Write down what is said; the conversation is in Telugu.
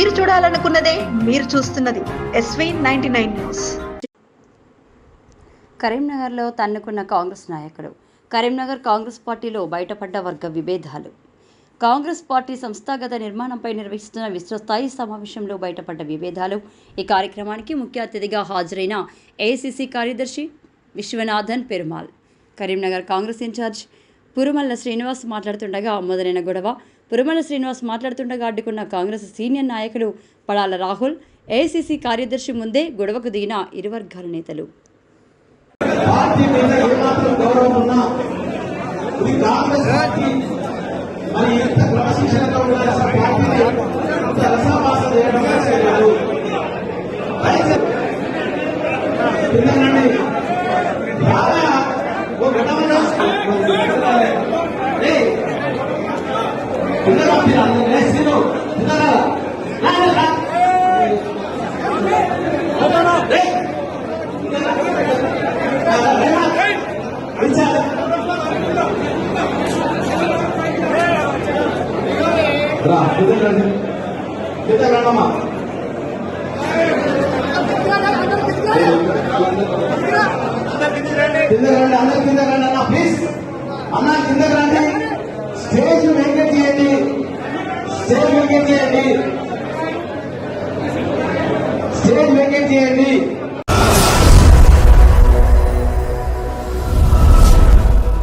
మీరు చూడాలనుకున్నదే మీరు చూస్తున్నది ఎస్వీ నైన్టీ నైన్ న్యూస్ కరీంనగర్లో తన్నుకున్న కాంగ్రెస్ నాయకుడు. కరీంనగర్ కాంగ్రెస్ పార్టీలో బయటపడ్డ వర్గ విభేదాలు. కాంగ్రెస్ పార్టీ సంస్థాగత నిర్మాణంపై నిర్వహిస్తున్న విశ్వస్థాయి సమావేశంలో బయటపడ్డ విభేదాలు. ఈ కార్యక్రమానికి ముఖ్య అతిథిగా హాజరైన ఏఐసిసి కార్యదర్శి విశ్వనాథన్ పెరుమాల్ కరీంనగర్ కాంగ్రెస్ ఇన్ఛార్జ్ పురుమల్ల శ్రీనివాస్ మాట్లాడుతుండగా మొదలైన గొడవ. పురుమల్ల శ్రీనివాస్ మాట్లాడుతుండగా అడ్డుకున్న కాంగ్రెస్ సీనియర్ నాయకులు పడాల రాహుల్ ఏఐసీసీ కార్యదర్శి ముందే గొడవకు దిగిన ఇరు వర్గాల నేతలు. పార్టీ మీద పిల్లలు కిందకి రండి కిందకి రండి అందరు కిందకి రండి అన్న ప్లీజ్ అన్న కిందకి రండి స్టేజ్ వెంకట్ చేయండి స్టేజ్ వెంకట్ చేయండి